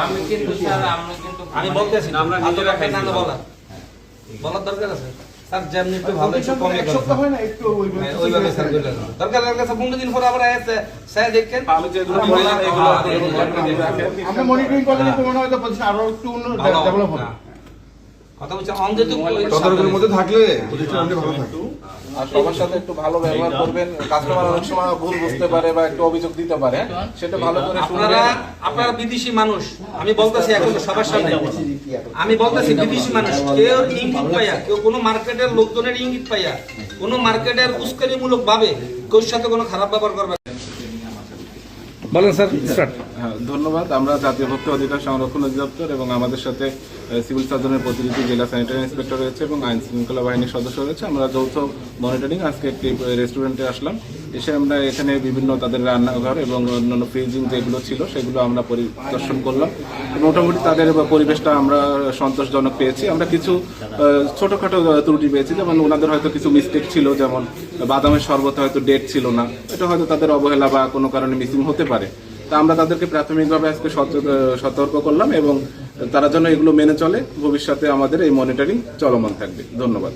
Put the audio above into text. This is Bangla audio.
আমি কিন্তু স্যার আমি কিন্তু আমি বলতেছি না নিজের বলা বলার দরকার আছে? স্যার যেমনি একটু ভালো একটু কমে এক সপ্তাহ হয় না? একটু হ্যাঁ, ওইভাবে স্যার করে দেন। দরকার দরকার স্যার পনেরো দিন পরে আবার এসে স্যার দেখেন। আমি যেগুলো বললাম এগুলো আমরা মনিটরিং করলে তো মনে হয় তো প্রতিষ্ঠান আরও একটু উন্নত ডেভেলপ হবে। কথা বলছি অন যেহেতু তদারকির মধ্যে থাকলে প্রতিষ্ঠানটি ভালো থাকে আর সবার সাথে একটু ভালো ব্যবহার করবেন। কাস্টমার অনেক সময় ভুল বুঝতে পারে বা একটু অভিযোগ দিতে পারে। সেটা ভালো করে আপনারা আপনারা বিদেশি মানুষ। আমি বলতেছি এখন সবার সামনে। আমি বলতেছি বিদেশি মানুষ কেউ ইঙ্গিত পাইয়া কেউ কোনো মার্কেটের লোকজনের ইঙ্গিত পাইয়া কোনো মার্কেটের উস্কানিমূলক ভাবে কেউ সাথে কোনো খারাপ ব্যবহার করবে বলেন স্যার হ্যাঁ, ধন্যবাদ। আমরা জাতীয় ভোক্তা অধিকার সংরক্ষণ অধিদপ্তর এবং আমাদের সাথে সিভিল সার্জনের প্রতিনিধি জেলা স্যানিটারি ইন্সপেক্টর রয়েছে এবং আইন শৃঙ্খলা বাহিনীর সদস্য রয়েছে। আমরা যৌথ মনিটরিং আজকে একটি রেস্টুরেন্টে আসলাম। এসে আমরা এখানে বিভিন্ন তাদের রান্নাঘর এবং অন্যান্য ফ্রিজিং যেগুলো ছিল, সেগুলো আমরা পরিদর্শন করলাম। মোটামুটি তাদের পরিবেশটা আমরা সন্তোষজনক পেয়েছি। আমরা কিছু ছোটোখাটো ত্রুটি পেয়েছি। যেমন ওনাদের হয়তো কিছু মিস্টেক ছিল, যেমন বাদামের শরবত হয়তো ডেট ছিল না। এটা হয়তো তাদের অবহেলা বা কোনো কারণে মিসিং হতে পারে। তা আমরা তাদেরকে প্রাথমিকভাবে আজকে সতর্ক করলাম এবং তারা যেন এগুলো মেনে চলে, ভবিষ্যতে আমাদের এই মনিটরিং চলমান থাকবে। ধন্যবাদ।